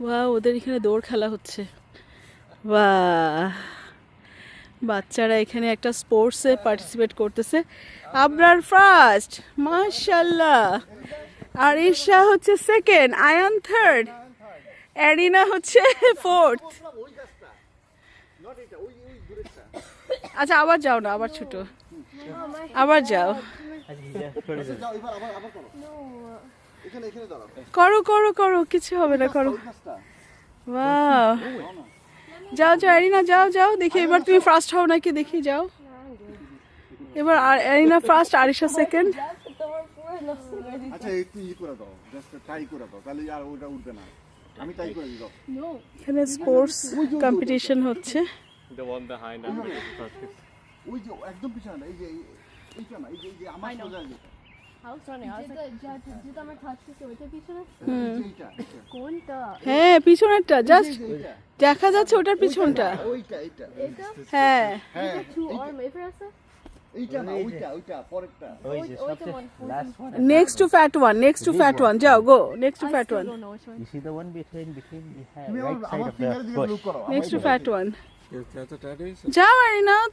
বা ওদের এখানে দৌড় খেলা হচ্ছে বাহ বাচ্চারা এখানে একটা স্পোর্টসে পার্টিসিপেট করতেছে আবরার ফার্স্ট মাশাল্লাহ আর ঈশা হচ্ছে সেকেন্ড আয়ান থার্ড অ্যারিনা হচ্ছে ফোর্থ আচ্ছা আবার যাও না আবার ছোট আবার যাও করো এখানে এখানে দাঁড়াও। করো করো করো কিছু হবে না করো। যাও যাও অ্যারিনা যাও যাও দেখি এবার তুমি ফার্স্ট হও নাকি দেখি যাও। এবার আর অ্যারিনা ফার্স্ট আরিশা সেকেন্ড আচ্ছা একটু ই করে দাও জাস্ট ট্রাই করে দাও তাহলে আর ওটা উঠবে না। আমি ট্রাই করে দিই এখানে স্পোর্টস কম্পিটিশন হচ্ছে। Behind us is ওই যে একদম পিছনে না এই যে এইটা না এই যে আমার সোজা যেটা। কোনটা? হ্যাঁ পিছনেরটা জাস্ট দেখা যাচ্ছে ওটার পিছনটা? হ্যাঁ। না. Next to fat one next to fat one যাও go next to fat one next to fat one that is.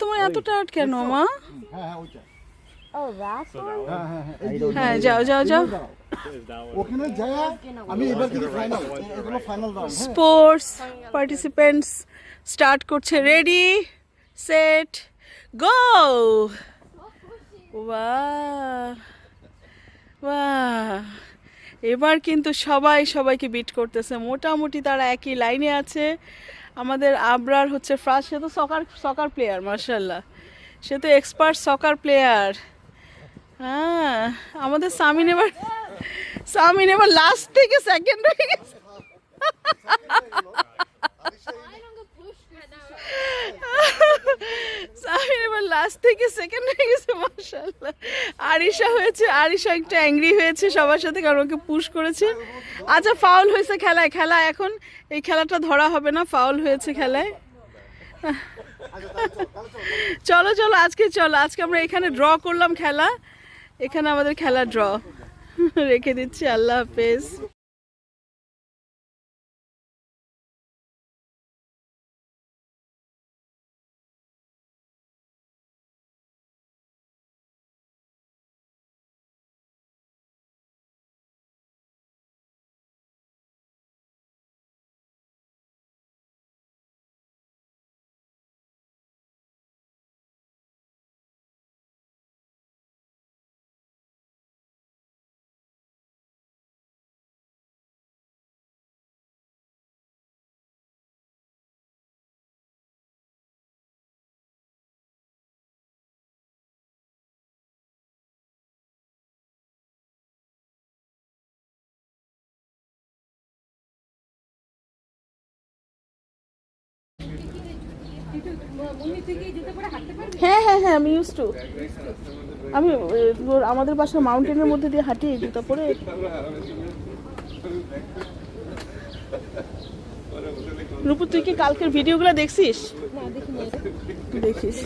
তোমার এত টায়ার্ড কেন মা? হ্যাঁ হ্যাঁ ওইটা। Oh, that's? হ্যাঁ হ্যাঁ হ্যাঁ হ্যাঁ যাও যাও যাও। দাঁড়াও। Is that one? ওখানে যায় আমি এবার কিন্তু ফাইনাল এগুলো final round sports participants start করছে রেডি সেট গো বাহ বাহ এবার কিন্তু সবাই সবাইকে বিট করতেছে। মোটামুটি তারা একই লাইনে আছে। আমাদের আবরার হচ্ছে ফার্স্ট সে তো সকার সকার প্লেয়ার মার্শাল্লাহ সে তো এক্সপার্ট সকার প্লেয়ার হ্যাঁ আমাদের সামিন এবার সামিন এবার লাস্ট থেকে সেকেন্ড হয়ে গেছে। এবার লাস্ট থেকে সেকেন্ড আরিশা হয়েছে, আরিশা একটু অ্যাংরি হয়েছে সবার সাথে, কারণ ওকে পুশ করেছে। আচ্ছা ফাউল হয়েছে খেলায় খেলা এখন এই খেলাটা ধরা হবে না ফাউল হয়েছে খেলায়। চলো চলো, আজকে চলো, আজকে আমরা এখানে ড্র করলাম খেলা। এখানে আমাদের খেলা ড্র রেখে দিচ্ছি আল্লাহ হাফেজ। হ্যাঁ হ্যাঁ হ্যাঁ আমি ইউজ টু আমি আমাদের বাসা মাউন্টেনের মধ্যে দিয়ে হাঁটি জুতা পরে। রূপু, তুই কি কালকের ভিডিওগুলো দেখছিস? দেখিস।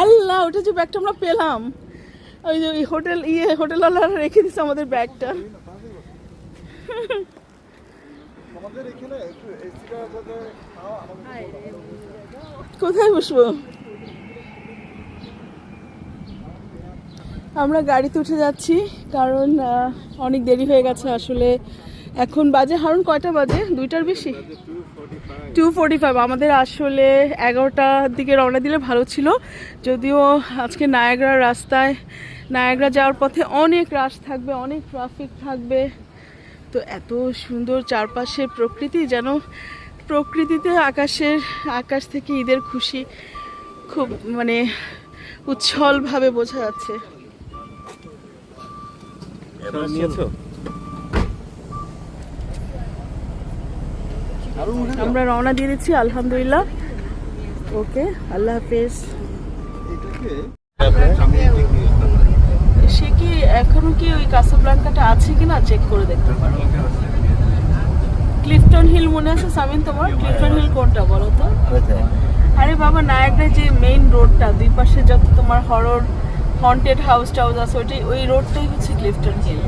আল্লাহ ওটা যে ব্যাগটা আমরা পেলাম। ওই যে হোটেল ইয়ে হোটেলওয়ালারা রেখে দিচ্ছে আমাদের ব্যাগটা আমাদের এখানে একটু এসিটা যাতে খাওয়া আমাদের কোথায় বসবো? আমরা গাড়িতে উঠে যাচ্ছি কারণ অনেক দেরি হয়ে গেছে আসলে। এখন বাজে হারুন কয়টা বাজে? দুইটার বেশি? টু ফোর্টি ফাইভ আমাদের আসলে এগারোটার দিকে রওনা দিলে ভালো ছিল। যদিও আজকে নায়াগ্রার রাস্তায় নায়াগ্রা যাওয়ার পথে অনেক রাশ থাকবে অনেক ট্রাফিক থাকবে। তো এত সুন্দর চারপাশের প্রকৃতি যেন প্রকৃতিতে আকাশের আকাশ থেকে ঈদের খুশি খুব মানে উচ্ছলভাবে বোঝা যাচ্ছে। আমরা রওনা দিয়ে দিচ্ছি আলহামদুলিল্লাহ। ওকে আল্লাহ হাফেজ। এখনও কি ওই কাসাব্লাঙ্কাটা আছে কিনা চেক করে দেখতে পারো। ক্লিফটন হিল মনে আছে সামিন তোমার? ক্লিফটন হিল কোনটা বলো তো? আরে বাবা নায়াগ্রা যে মেইন রোডটা দুই পাশে যত তোমার হরর হন্টেড হাউস টাউস আছে ওইটাই ওই রোডটাই হচ্ছে ক্লিফটন হিল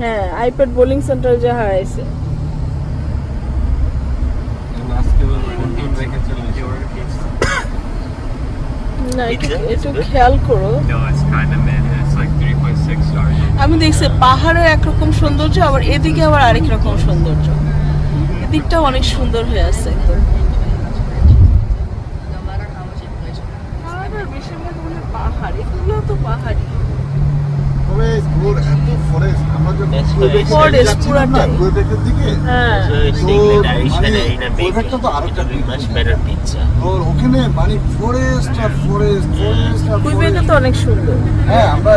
হ্যাঁ আইপ্যাড বোলিং সেন্টার যে হারাইছে এখন আজকে ওর ফোন টোন রেখে চলে এসেছে। না একটু খেয়াল করো No, it's kind of mid. It's like 3.6 stars. আমি দেখছি পাহাড়ের একরকম সৌন্দর্য আবার এদিকে আবার আরেক রকম সৌন্দর্য এদিকটা অনেক সুন্দর হয়ে আছে একদম পাহাড়ের বেশিরভাগ মনে হয় পাহাড় এগুলো তো পাহাড়ি তবে ওর এত ফরেস্ট আমরা যখন That's কুয়েবেকের forest দিকে যাচ্ছিলাম না, পুরাটাই। কুয়েবেকের দিকে হ্যাঁ So you're So, saying that Aisha মানে, and Arena make ওইখানটা তো আরও it will be much better pizza. ওর ওখানে মানে ফরেস্ট আর ফরেস্ট কুইবেকে তো অনেক সুন্দর। হ্যাঁ আমরা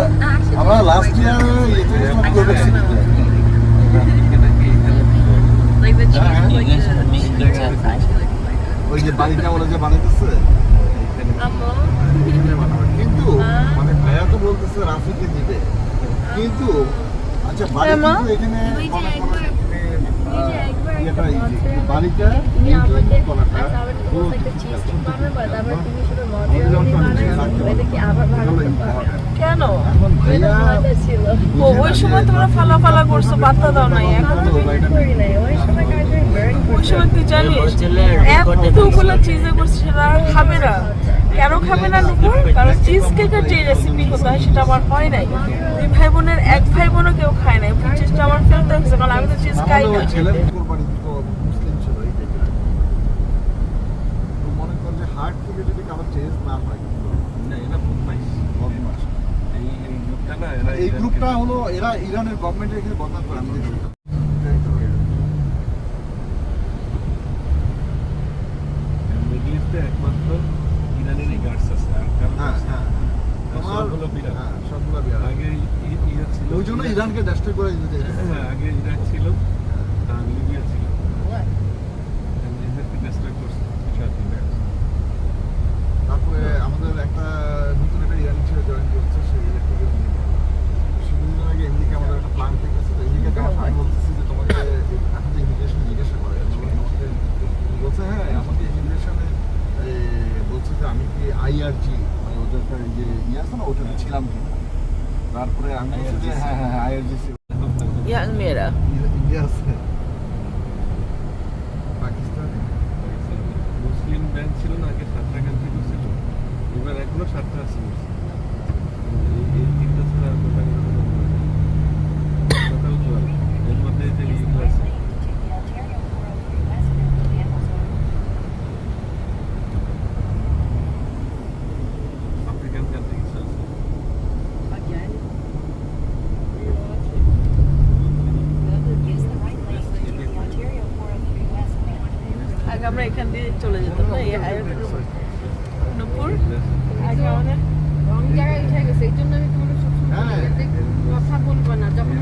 আমরা লাস্ট ইয়ার? ওই যে বাড়িটা ওরা যে বানাইতেছে? কিন্তু মানে ভাইয়া তো বলতেছে রাফিকে দিবে। কিন্তু আচ্ছা বাড়ি মা। কিন্তু এখানে ওই যে করো একবার- এখানে, ওই যে আহ, একবার ইয়েটা এই যে, বলছে, বাড়িটা তুমি আমাকে এই কলাটা, আচ্ছা, পারবে? কেন? ওই সময় তোমরা ফালা ফালা করছ পাত্তা দাও নাই এখন ওই। সময় তুই জানিস হোস্টেলে রেকর্ডে চিজে করছে সেটা খাবে না। কেন খাবে না নুপুর কারণ চিজ কেকের যে রেসিপি হতো হয় সেটা আমার হয় নাই। দুই ভাই বোনের এক ভাই বোনও কেউ খায় নাই। চিজটা আমার ফেলতে হয়েছে কারণ আমি তো চিজ খাই না। ওই ছেলের কোরবানি তো মুসলিম ছিল এই মনে হার্ট থেকে যদি কারও চেঞ্জ না হয় না, গ্রুপটা এই গ্রুপটা হলো এরা ইরানের গভর্নমেন্টের এখানে বদনাম করে আমি দেখি মিডল ইস্টে একমাত্র ইরানেরই গার্ডস আছে আর কারও হ্যাঁ guards হ্যাঁ নেই। আর তোমার সবগুলো বিরাট হ্যাঁ সবগুলো বিরাট আগে ইয়ে ছিল। ওই জন্য ইরানকে ডেস্ট্রয় করে দিতে। হ্যাঁ আগে ইরান ছিল আর লিবিয়া ছিল এদেরকে destroy করছে সাথে তারপরে আমাদের একটা নতুন একটা ইরানি ছেলে জয়েন করছে সে ইলেকট্রিক্যাল সেদিন আগে এমডিকে আমাদের একটা প্ল্যান ঠিক আছে তো এমডিকে আমার আমি বলতেছি যে তোমাকে এখন যে ইমিগ্রেশন জিজ্ঞাসা করে আমি বললাম, "তোমাকে-" বলছে হ্যাঁ আমাকে ইমিগ্রেশনে বলছে যে আমি কি আইআরজি মানে ওদের একটা যে ইয়ে আছে না ওটাতে ছিলাম কিনা তারপরে আমি বলছি যে হ্যাঁ হ্যাঁ হ্যাঁ আইআরজি ইয়াং মেয়েরা ইন্ডিয়া আছে। পাকিস্তানে? মুসলিম ব্যাংক ছিল না, আগে সাতটা কান্ট্রি ছিল। এবার এখনও সাতটা আছে এই তিনটা ছাড়া আর কোথাও কোনো টোটাল জল এর মধ্যে যে ইগুলো আছে আফ্রিকান কান্ট্রি কিছু আছে আগে আমরা এখান দিয়ে চলে যেতাম না এই হাইওয়ে নুপুর আগে জায়গায় উঠে গেছে, এই জন্য আমি তোমাকে সবসময় বলি, হ্যাঁ। কথা বলবা না, যখন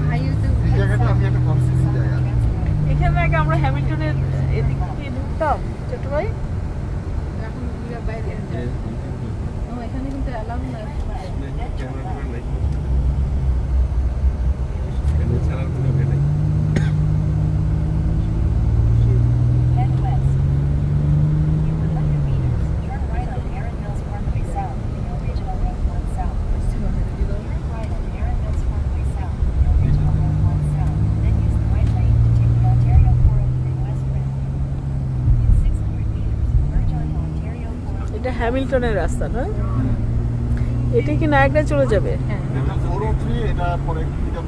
এখানে আগে আমরা হ্যামিল্টনের এদিক দিয়ে ঢুকতাম ছোট ভাই এখন বাইরে। ও, এখানে কিন্তু allow না। হ্যামিল্টনের রাস্তা নয় এটা কি নায়করা চলে যাবে? এটা